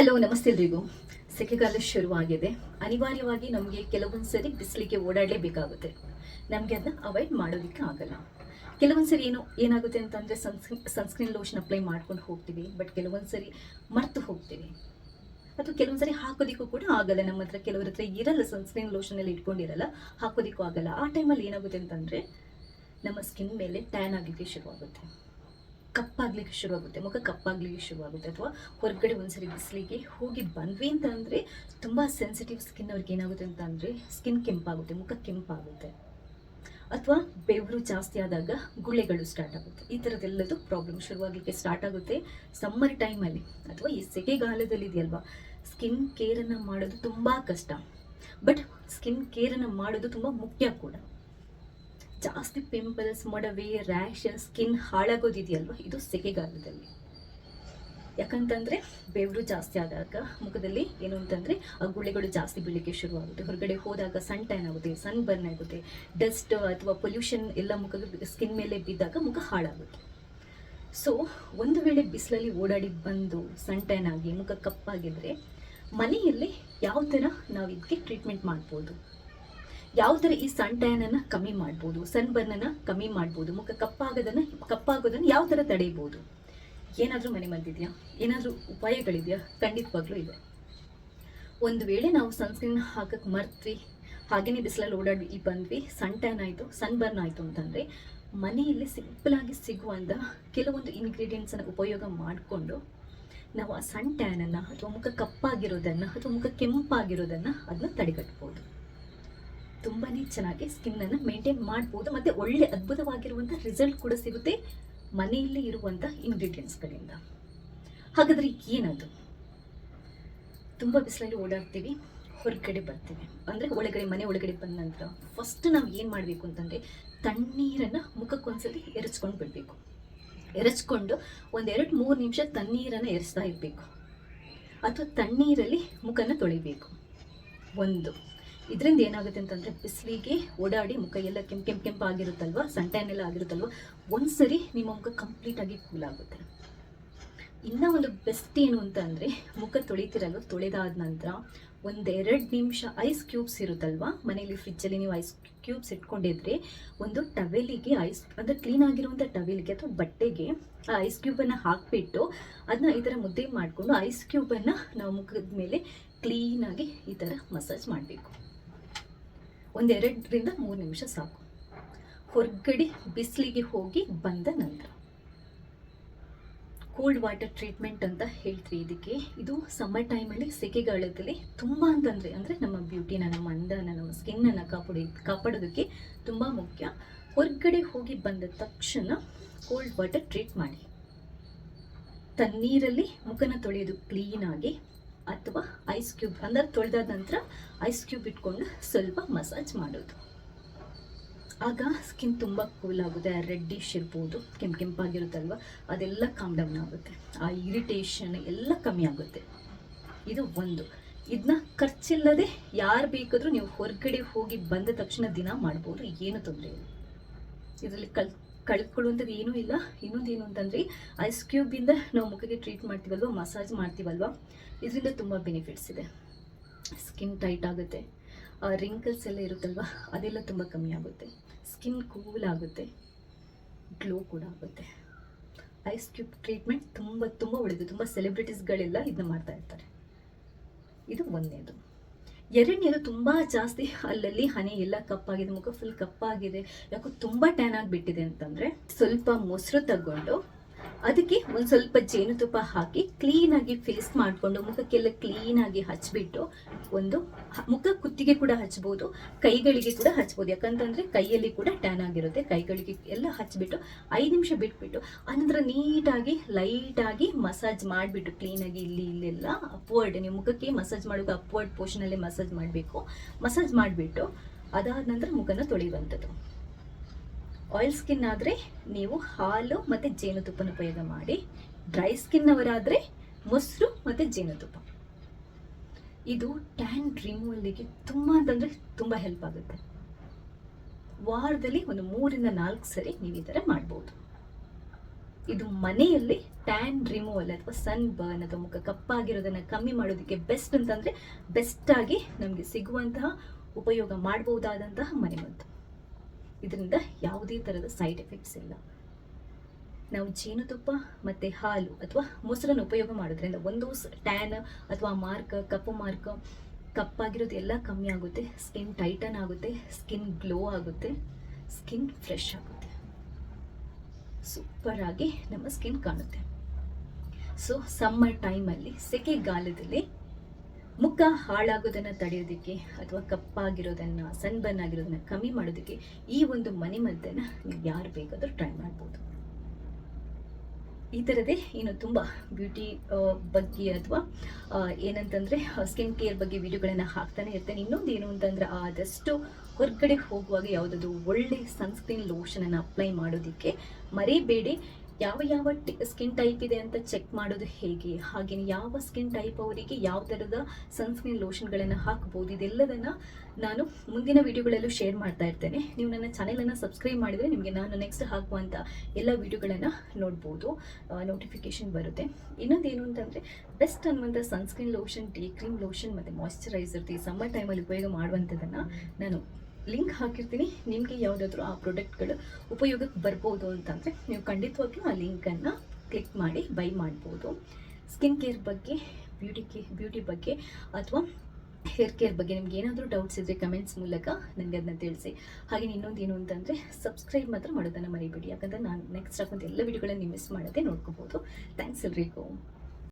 Hello, ನಮಸ್ತೆ ಎಲ್ರಿಗೂ. ಸೆಕೆಗಾಲ ಶುರುವಾಗಿದೆ. ಅನಿವಾರ್ಯವಾಗಿ ನಮಗೆ ಕೆಲವೊಂದು ಸರಿ ಬಿಸಿಲಿಗೆ ಓಡಾಡಲೇಬೇಕಾಗುತ್ತೆ. ನಮಗೆ ಅದನ್ನ ಅವಾಯ್ಡ್ ಮಾಡೋದಕ್ಕೆ ಆಗಲ್ಲ. ಕೆಲವೊಂದು ಸರಿ ಏನು, ಏನಾಗುತ್ತೆ ಅಂತಂದರೆ ಸನ್ಸ್ಕ್ರೀನ್ ಸನ್ಸ್ಕ್ರೀನ್ ಲೋಷನ್ ಅಪ್ಲೈ ಮಾಡ್ಕೊಂಡು ಹೋಗ್ತೀವಿ ಬಟ್ ಕೆಲವೊಂದು ಸರಿ ಮರ್ತು ಹೋಗ್ತೀವಿ. ಅಥವಾ ಕೆಲವೊಂದು ಸರಿ ಹಾಕೋದಿಕ್ಕೂ ಕೂಡ ಆಗಲ್ಲ. ನಮ್ಮ ಹತ್ರ ಕೆಲವ್ರ ಹತ್ರ ಇರಲ್ಲ ಸನ್ಸ್ಕ್ರೀನ್ ಲೋಷನ್ ಅಲ್ಲಿ ಇಟ್ಕೊಂಡಿರಲ್ಲ, ಹಾಕೋದಿಕ್ಕೂ ಆಗಲ್ಲ. ಆ ಟೈಮಲ್ಲಿ ಏನಾಗುತ್ತೆ ಅಂತಂದರೆ ನಮ್ಮ ಸ್ಕಿನ್ ಮೇಲೆ ಟ್ಯಾನ್ ಆಗಲಿಕ್ಕೆ ಶುರುವಾಗುತ್ತೆ. ಕಪ್ಪಾಗ್ಲಿಕ್ಕೆ ಶುರುವಾಗುತ್ತೆ, ಮುಖ ಕಪ್ಪಾಗ್ಲಿಕ್ಕೆ ಶುರುವಾಗುತ್ತೆ. ಅಥವಾ ಹೊರಗಡೆ ಒಂದ್ಸರಿ ಬಿಸಿಲಿಗೆ ಹೋಗಿ ಬಂದ್ವಿ ಅಂತ ಅಂದರೆ ತುಂಬ ಸೆನ್ಸಿಟಿವ್ ಸ್ಕಿನ್ ಅವ್ರಿಗೆ ಏನಾಗುತ್ತೆ ಅಂತ ಅಂದರೆ ಸ್ಕಿನ್ ಕೆಂಪಾಗುತ್ತೆ, ಮುಖ ಕೆಂಪಾಗುತ್ತೆ. ಅಥವಾ ಬೆವರು ಜಾಸ್ತಿ ಆದಾಗ ಗುಳ್ಳೆಗಳು ಸ್ಟಾರ್ಟ್ ಆಗುತ್ತೆ. ಈ ಥರದ್ದೆಲ್ಲದು ಪ್ರಾಬ್ಲಮ್ ಶುರುವಾಗಲಿಕ್ಕೆ ಸ್ಟಾರ್ಟ್ ಆಗುತ್ತೆ ಸಮ್ಮರ್ ಟೈಮಲ್ಲಿ ಅಥವಾ ಈ ಸೆಕೆಗಾಲದಲ್ಲಿ ಇದೆಯಲ್ವಾ ಸ್ಕಿನ್ ಕೇರನ್ನು ಮಾಡೋದು ತುಂಬ ಕಷ್ಟ. ಬಟ್ ಸ್ಕಿನ್ ಕೇರನ್ನು ಮಾಡೋದು ತುಂಬ ಮುಖ್ಯ ಕೂಡ. ಜಾಸ್ತಿ ಪಿಂಪಲ್ಸ್ ಮೊಡವೆ ರ್ಯಾಶ್ ಸ್ಕಿನ್ ಹಾಳಾಗೋದಿದೆಯಲ್ವ? ಇದು ಸೆಕೆಗಾಲದಲ್ಲಿ. ಯಾಕಂತಂದ್ರೆ ಬೆವರು ಜಾಸ್ತಿ ಆದಾಗ ಮುಖದಲ್ಲಿ ಏನು ಅಂತಂದ್ರೆ ಆ ಗುಳ್ಳೆಗಳು ಜಾಸ್ತಿ ಬೀಳಲಿಕ್ಕೆ ಶುರುವಾಗುತ್ತೆ. ಹೊರಗಡೆ ಹೋದಾಗ ಸನ್ ಟ್ಯಾನ್ ಆಗುತ್ತೆ ಸನ್ ಬರ್ನ್ ಆಗುತ್ತೆ. ಡಸ್ಟ್ ಅಥವಾ ಪೊಲ್ಯೂಷನ್ ಎಲ್ಲ ಮುಖದ ಸ್ಕಿನ್ ಮೇಲೆ ಬಿದ್ದಾಗ ಮುಖ ಹಾಳಾಗುತ್ತೆ. ಸೊ ಒಂದು ವೇಳೆ ಬಿಸಿಲಲ್ಲಿ ಓಡಾಡಿ ಬಂದು ಸನ್ ಟ್ಯಾನ್ ಆಗಿ ಮುಖ ಕಪ್ಪಾಗಿದ್ರೆ ಮನೆಯಲ್ಲಿ ಯಾವ ಥರ ನಾವು ಇದಕ್ಕೆ ಟ್ರೀಟ್ಮೆಂಟ್ ಮಾಡ್ಬೋದು? ಯಾವ ಥರ ಈ ಸನ್ ಟ್ಯಾನನ್ನು ಕಮ್ಮಿ ಮಾಡ್ಬೋದು ಸನ್ ಬರ್ನನ್ನು ಕಮ್ಮಿ ಮಾಡ್ಬೋದು, ಮುಖ ಕಪ್ಪಾಗೋದನ್ನು ಕಪ್ಪಾಗೋದನ್ನು ಯಾವ ಥರ ತಡೆಯಬಹುದು? ಏನಾದರೂ ಮನೆ ಮದ್ದಿದೆಯಾ ಏನಾದರೂ ಉಪಾಯಗಳಿದೆಯಾ? ಖಂಡಿತವಾಗ್ಲೂ ಇದೆ. ಒಂದು ವೇಳೆ ನಾವು ಸನ್ಸ್ಕ್ರೀನ್ ಹಾಕಕ್ಕೆ ಮರ್ತ್ವಿ, ಹಾಗೇನೇ ಬಿಸಿಲಲ್ಲಿ ಓಡಾಡಿ ಬಂದ್ವಿ ಸನ್ ಟ್ಯಾನ್ ಆಯಿತು ಸನ್ ಬರ್ನ್ ಆಯಿತು ಅಂತಂದರೆ, ಮನೆಯಲ್ಲಿ ಸಿಂಪಲ್ ಆಗಿ ಸಿಗುವಂಥ ಕೆಲವೊಂದು ಇಂಗ್ರೀಡಿಯೆಂಟ್ಸನ್ನು ಉಪಯೋಗ ಮಾಡಿಕೊಂಡು, ನಾವು ಆ ಸನ್ ಟ್ಯಾನನ್ನು ಅಥವಾ ಮುಖ ಕಪ್ಪಾಗಿರೋದನ್ನು ಅಥವಾ ಮುಖ ಕೆಂಪಾಗಿರೋದನ್ನು ಅದನ್ನ ತಡೆಗಟ್ಬೋದು. ತುಂಬಾ ಚೆನ್ನಾಗಿ ಸ್ಕಿನ್ನನ್ನು ಮೇಂಟೈನ್ ಮಾಡ್ಬೋದು, ಮತ್ತು ಒಳ್ಳೆ ಅದ್ಭುತವಾಗಿರುವಂಥ ರಿಸಲ್ಟ್ ಕೂಡ ಸಿಗುತ್ತೆ ಮನೆಯಲ್ಲಿ ಇರುವಂಥ ಇಂಗ್ರೀಡಿಯೆಂಟ್ಸ್ಗಳಿಂದ ಹಾಗಾದರೆ ಏನದು ತುಂಬ ಬಿಸಿಲಲ್ಲಿ ಓಡಾಡ್ತೀವಿ, ಹೊರಗಡೆ ಬರ್ತೀವಿ. ಅಂದರೆ ಒಳಗಡೆ, ಮನೆ ಒಳಗಡೆ ಬಂದ ನಂತರ ಫಸ್ಟ್ ನಾವು ಏನು ಮಾಡಬೇಕು ಅಂತಂದರೆ ತಣ್ಣೀರನ್ನು ಮುಖಕ್ಕೊಂದ್ಸಲಿ ಎರಚ್ಕೊಂಡು ಬಿಡಬೇಕು. ಎರಚ್ಕೊಂಡು ಒಂದೆರಡು ಮೂರು ನಿಮಿಷ ತಣ್ಣೀರನ್ನು ಎರಚ್ತಾ ಇರಬೇಕು. ಅಥವಾ ತಣ್ಣೀರಲ್ಲಿ ಮುಖನ ತೊಳಿಬೇಕು. ಒಂದು. ಇದರಿಂದ ಏನಾಗುತ್ತೆ ಅಂತಂದರೆ ಬಿಸಿಲಿಗೆ ಓಡಾಡಿ ಮುಖ ಎಲ್ಲ ಕೆಂಪು ಕೆಂಪು ಕೆಂಪು ಆಗಿರುತ್ತಲ್ವ? ಸಂಟೈನ್ ಎಲ್ಲ ಆಗಿರುತ್ತಲ್ವ? ಒಂದ್ಸರಿ ನಿಮ್ಮ ಮುಖ ಕಂಪ್ಲೀಟಾಗಿ ಕೂಲ್ ಆಗುತ್ತೆ. ಇನ್ನ ಒಂದು ಬೆಸ್ಟ್ ಏನು ಅಂತ ಅಂದರೆ, ಮುಖ ತೊಳಿತಿರಲ್ವ? ತೊಳೆದಾದ ನಂತರ ಒಂದೆರಡು ನಿಮಿಷ ಐಸ್ ಕ್ಯೂಬ್ಸ್ ಇರುತ್ತಲ್ವಾ? ಮನೇಲಿ ಫ್ರಿಜ್ಜಲ್ಲಿ ನೀವು ಐಸ್ ಕ್ಯೂಬ್ಸ್ ಇಟ್ಕೊಂಡಿದ್ರೆ ಒಂದು ಟವೆಲಿಗೆ ಐಸ್ ಅಂದರೆ ಕ್ಲೀನ್ ಆಗಿರುವಂಥ ಟವೆಲ್ಗೆ ಅಥವಾ ಬಟ್ಟೆಗೆ ಆ ಐಸ್ ಕ್ಯೂಬನ್ನು ಹಾಕಿಬಿಟ್ಟು ಅದನ್ನ ಈ ಥರ ಮುದ್ದೆ ಮಾಡಿಕೊಂಡು ಐಸ್ ಕ್ಯೂಬನ್ನು ನಾವು ಮುಖದ ಮೇಲೆ ಕ್ಲೀನಾಗಿ ಈ ಥರ ಮಸಾಜ್ ಮಾಡಬೇಕು. ಒಂದೆರಡರಿಂದ ಮೂರು ನಿಮಿಷ ಸಾಕು. ಹೊರಗಡೆ ಬಿಸಿಲಿಗೆ ಹೋಗಿ ಬಂದ ನಂತರ. ಕೋಲ್ಡ್ ವಾಟರ್ ಟ್ರೀಟ್ಮೆಂಟ್ ಅಂತ ಹೇಳ್ತೀವಿ ಇದಕ್ಕೆ. ಇದು ಸಮ್ಮರ್ ಟೈಮಲ್ಲಿ ಸೆಕೆಗಾಲದಲ್ಲಿ ತುಂಬ ಅಂತಂದರೆ, ಅಂದರೆ ನಮ್ಮ ಬ್ಯೂಟಿನ ನಮ್ಮ ಅಂದನ ನಮ್ಮ ಸ್ಕಿನ್ನನ್ನು ಕಾಪಾಡಿ, ಕಾಪಾಡೋದಕ್ಕೆ ತುಂಬ ಮುಖ್ಯ. ಹೊರಗಡೆ ಹೋಗಿ ಬಂದ ತಕ್ಷಣ ಕೋಲ್ಡ್ ವಾಟರ್ ಟ್ರೀಟ್ ಮಾಡಿ. ತನ್ನೀರಲ್ಲಿ ಮುಖನ ತೊಳೆಯೋದು ಕ್ಲೀನಾಗಿ ಅಥವಾ ಐಸ್ ಕ್ಯೂಬ್ ಅಂದರೆ ತೊಳೆದಾದ ನಂತರ ಐಸ್ ಕ್ಯೂಬ್ ಇಟ್ಕೊಂಡು ಸ್ವಲ್ಪ ಮಸಾಜ್ ಮಾಡೋದು. ಆಗ ಸ್ಕಿನ್ ತುಂಬ ಕೂಲ್ ಆಗುತ್ತೆ ರೆಡ್ಡಿಶ್ ಇರ್ಬೋದು, ಕೆಂಪು ಕೆಂಪಾಗಿರುತ್ತಲ್ವ, ಅದೆಲ್ಲ ಕಾಮ್ ಡೌನ್ ಆಗುತ್ತೆ. ಆ ಇರಿಟೇಷನ್ ಎಲ್ಲ ಕಮ್ಮಿ ಆಗುತ್ತೆ. ಇದು ಒಂದು. ಇದನ್ನ ಖರ್ಚಿಲ್ಲದೆ ಯಾರು ಬೇಕಾದರೂ ನೀವು ಹೊರಗಡೆ ಹೋಗಿ ಬಂದ ತಕ್ಷಣ ದಿನ ಮಾಡ್ಬೋದು, ಏನು ತೊಂದರೆ ಇಲ್ಲ. ಇದರಲ್ಲಿ ಕಲ್ ಕಳ್ಕೊಳ್ಳುವಂಥದ್ದು ಏನೂ ಇಲ್ಲ. ಇನ್ನೊಂದು ಏನು ಅಂತಂದರೆ ಐಸ್ ಕ್ಯೂಬಿಂದ ನಾವು ಮುಖಕ್ಕೆ ಟ್ರೀಟ್ ಮಾಡ್ತೀವಲ್ವ ಮಸಾಜ್ ಮಾಡ್ತೀವಲ್ವ, ಇದರಿಂದ ತುಂಬ ಬೆನಿಫಿಟ್ಸ್ ಇದೆ. ಸ್ಕಿನ್ ಟೈಟ್ ಆಗುತ್ತೆ. ರಿಂಕಲ್ಸ್ ಎಲ್ಲ ಇರುತ್ತಲ್ವ, ಅದೆಲ್ಲ ತುಂಬ ಕಮ್ಮಿ ಆಗುತ್ತೆ. ಸ್ಕಿನ್ ಕೂಲ್ ಆಗುತ್ತೆ. ಗ್ಲೋ ಕೂಡ ಆಗುತ್ತೆ. ಐಸ್ ಕ್ಯೂಬ್ ಟ್ರೀಟ್ಮೆಂಟ್ ತುಂಬ ತುಂಬ ಒಳ್ಳೆಯದು ತುಂಬ ಸೆಲೆಬ್ರಿಟೀಸ್ಗಳೆಲ್ಲ ಇದನ್ನ ಮಾಡ್ತಾ ಇರ್ತಾರೆ. ಇದು ಒಂದನೇದು ಎರಡನೇದು ತುಂಬ ಜಾಸ್ತಿ ಅಲ್ಲಲ್ಲಿ ಹನಿ ಎಲ್ಲ ಕಪ್ಪಾಗಿದೆ, ಮುಖ ಫುಲ್ ಕಪ್ಪಾಗಿದೆ. ಯಾಕೋ ತುಂಬ ಟ್ಯಾನ್ ಆಗಿಬಿಟ್ಟಿದೆ ಅಂತಂದರೆ ಸ್ವಲ್ಪ ಮೊಸರು ತಗೊಂಡು ಅದಕ್ಕೆ ಒಂದು ಸ್ವಲ್ಪ ಜೇನುತುಪ್ಪ ಹಾಕಿ ಕ್ಲೀನಾಗಿ ಫೇಸ್ ಮಾಡಿಕೊಂಡು ಮುಖಕ್ಕೆಲ್ಲ ಕ್ಲೀನಾಗಿ ಹಚ್ಬಿಟ್ಟು ಒಂದು ಮುಖ ಕುತ್ತಿಗೆ ಕೂಡ ಹಚ್ಬೋದು, ಕೈಗಳಿಗೆ ಕೂಡ ಹಚ್ಬೋದು. ಯಾಕಂತಂದರೆ ಕೈಯಲ್ಲಿ ಕೂಡ ಟ್ಯಾನ್ ಆಗಿರುತ್ತೆ. ಕೈಗಳಿಗೆ ಎಲ್ಲ ಹಚ್ಬಿಟ್ಟು ಐದು ನಿಮಿಷ ಬಿಟ್ಬಿಟ್ಟು ಅನಂತರ ನೀಟಾಗಿ ಲೈಟಾಗಿ ಮಸಾಜ್ ಮಾಡಿಬಿಟ್ಟು ಕ್ಲೀನಾಗಿ ಇಲ್ಲಿ, ಇಲ್ಲೆಲ್ಲ ಅಪ್ವರ್ಡ್ ನೀವು ಮುಖಕ್ಕೆ ಮಸಾಜ್ ಮಾಡುವಾಗ ಅಪ್ವರ್ಡ್ ಪೋರ್ಷನಲ್ಲಿ ಮಸಾಜ್ ಮಾಡಬೇಕು. ಮಸಾಜ್ ಮಾಡಿಬಿಟ್ಟು ಅದಾದ ನಂತರ ಮುಖನ ತೊಳೆಯುವಂಥದ್ದು. ಆಯಿಲ್ ಸ್ಕಿನ್ ಆದರೆ ನೀವು ಹಾಲು ಮತ್ತು ಜೇನುತುಪ್ಪನ ಉಪಯೋಗ ಮಾಡಿ ಡ್ರೈ ಸ್ಕಿನ್ ಅವರಾದರೆ ಮೊಸರು ಮತ್ತು ಜೇನುತುಪ್ಪ. ಇದು ಟ್ಯಾನ್ ರಿಮೂವಲ್ಲಿಗೆ ತುಂಬ ಅಂತಂದರೆ ತುಂಬ ಹೆಲ್ಪ್ ಆಗುತ್ತೆ. ವಾರದಲ್ಲಿ ಒಂದು ಮೂರಿಂದ ನಾಲ್ಕು ಸರಿ ನೀವು ಈ ಥರ ಮಾಡ್ಬೋದು. ಇದು ಮನೆಯಲ್ಲಿ ಟ್ಯಾನ್ ರಿಮೂವಲ್ ಅಥವಾ ಸನ್ ಬರ್ನ್ ಅಥವಾ ಮುಖ ಕಪ್ಪಾಗಿರೋದನ್ನು ಕಮ್ಮಿ ಮಾಡೋದಕ್ಕೆ ಬೆಸ್ಟ್ ಅಂತಂದರೆ ಬೆಸ್ಟಾಗಿ ನಮಗೆ ಸಿಗುವಂತಹ ಉಪಯೋಗ ಮಾಡಬಹುದಾದಂತಹ ಮನೆಮದ್ದು ಇದರಿಂದ ಯಾವುದೇ ಥರದ ಸೈಡ್ ಎಫೆಕ್ಟ್ಸ್ ಇಲ್ಲ. ನಾವು ಜೇನುತುಪ್ಪ ಮತ್ತು ಹಾಲು ಅಥವಾ ಮೊಸರನ್ನು ಉಪಯೋಗ ಮಾಡೋದ್ರಿಂದ ಒಂದು ಟ್ಯಾನ್ ಅಥವಾ ಮಾರ್ಕ್ ಕಪ್ಪು ಮಾರ್ಕ್ ಕಪ್ಪಾಗಿರೋದು ಎಲ್ಲ ಕಮ್ಮಿ ಆಗುತ್ತೆ ಸ್ಕಿನ್ ಟೈಟನ್ ಆಗುತ್ತೆ ಸ್ಕಿನ್ ಗ್ಲೋ ಆಗುತ್ತೆ ಸ್ಕಿನ್ ಫ್ರೆಶ್ ಆಗುತ್ತೆ. ಸೂಪರ್ ಆಗಿ ನಮ್ಮ ಸ್ಕಿನ್ ಕಾಣುತ್ತೆ. ಸೊ ಸಮ್ಮರ್ ಟೈಮಲ್ಲಿ ಸೆಕೆಗಾಲದಲ್ಲಿ ಮುಖ ಹಾಳಾಗೋದನ್ನು ತಡೆಯೋದಕ್ಕೆ ಅಥವಾ ಕಪ್ಪಾಗಿರೋದನ್ನು ಸನ್ಬರ್ನ್ ಆಗಿರೋದನ್ನ ಕಮ್ಮಿ ಮಾಡೋದಕ್ಕೆ ಈ ಒಂದು ಮನೆಮದ್ದನ್ನು ನೀವು ಯಾರು ಬೇಕಾದರೂ ಟ್ರೈ ಮಾಡ್ಬೋದು. ಈ ಥರದೇ ಇನ್ನು ತುಂಬ ಬ್ಯೂಟಿ ಬಗ್ಗೆ ಅಥವಾ ಏನಂತಂದರೆ ಸ್ಕಿನ್ ಕೇರ್ ಬಗ್ಗೆ ವಿಡಿಯೋಗಳನ್ನು ಹಾಕ್ತಾನೆ ಇರ್ತೇನೆ. ಇನ್ನೊಂದು ಏನು ಅಂತಂದರೆ, ಆದಷ್ಟು ಹೊರಗಡೆ ಹೋಗುವಾಗ ಯಾವುದಾದ್ರು ಒಳ್ಳೆ ಸನ್ಸ್ಕ್ರೀನ್ ಲೋಷನನ್ನು ಅಪ್ಲೈ ಮಾಡೋದಕ್ಕೆ ಮರಿಬೇಡಿ ಯಾವ ಯಾವ ಸ್ಕಿನ್ ಟೈಪ್ ಇದೆ ಅಂತ ಚೆಕ್ ಮಾಡೋದು ಹೇಗೆ? ಹಾಗೆಯೇ ಯಾವ ಸ್ಕಿನ್ ಟೈಪ್ ಅವರಿಗೆ ಯಾವ ಥರದ ಸನ್ಸ್ಕ್ರೀನ್ ಲೋಷನ್ಗಳನ್ನು ಹಾಕ್ಬೋದು? ಇದೆಲ್ಲದನ್ನು ನಾನು ಮುಂದಿನ ವಿಡಿಯೋಗಳಲ್ಲೂ ಶೇರ್ ಮಾಡ್ತಾ ಇರ್ತೇನೆ. ನೀವು ನನ್ನ ಚಾನೆಲನ್ನು ಸಬ್ಸ್ಕ್ರೈಬ್ ಮಾಡಿದರೆ ನಿಮಗೆ ನಾನು ನೆಕ್ಸ್ಟ್ ಹಾಕುವಂಥ ಎಲ್ಲ ವಿಡಿಯೋಗಳನ್ನು ನೋಡ್ಬೋದು ನೋಟಿಫಿಕೇಶನ್ ಬರುತ್ತೆ. ಇನ್ನೊಂದೇನು ಅಂತಂದರೆ ಬೆಸ್ಟ್ ಅನ್ನುವಂಥ sunscreen lotion day cream lotion ಮತ್ತು ಮಾಯಿಶ್ಚರೈಸರ್ ಈ ಸಮ್ಮರ್ ಟೈಮಲ್ಲಿ ಉಪಯೋಗ ಮಾಡುವಂಥದ್ದನ್ನು ನಾನು ಲಿಂಕ್ ಹಾಕಿರ್ತೀನಿ. ನಿಮಗೆ ಯಾವುದಾದ್ರೂ ಆ ಪ್ರಾಡಕ್ಟ್ಗಳು ಉಪಯೋಗಕ್ಕೆ ಬರ್ಬೋದು ಅಂತಂದರೆ ನೀವು ಖಂಡಿತವಾಗ್ಲೂ ಆ ಲಿಂಕನ್ನು ಕ್ಲಿಕ್ ಮಾಡಿ, ಬೈ ಮಾಡ್ಬೋದು. ಸ್ಕಿನ್ ಕೇರ್ ಬಗ್ಗೆ, ಬ್ಯೂಟಿ ಕೇ, ಬ್ಯೂಟಿ ಬಗ್ಗೆ ಅಥವಾ ಹೇರ್ ಕೇರ್ ಬಗ್ಗೆ ನಿಮ್ಗೆ ಏನಾದರೂ ಡೌಟ್ಸ್ ಇದ್ದರೆ ಕಮೆಂಟ್ಸ್ ಮೂಲಕ ನನಗೆ ಅದನ್ನ ತಿಳಿಸಿ. ಹಾಗೆ ಇನ್ನೊಂದು ಏನು ಅಂತಂದರೆ ಸಬ್ಸ್ಕ್ರೈಬ್ ಮಾತ್ರ ಮಾಡೋದನ್ನು ಮರಿಬೇಡಿ. ಯಾಕಂದರೆ ನಾನು ನೆಕ್ಸ್ಟ್ ಹಾಕುವಂಥ ಎಲ್ಲ ವಿಡಿಯೋಗಳನ್ನು ನೀವು ಮಿಸ್ ಮಾಡೋದೇ ನೋಡ್ಕೋಬೋದು. ಥ್ಯಾಂಕ್ಸ್ ಎಲ್ರಿಗೂ.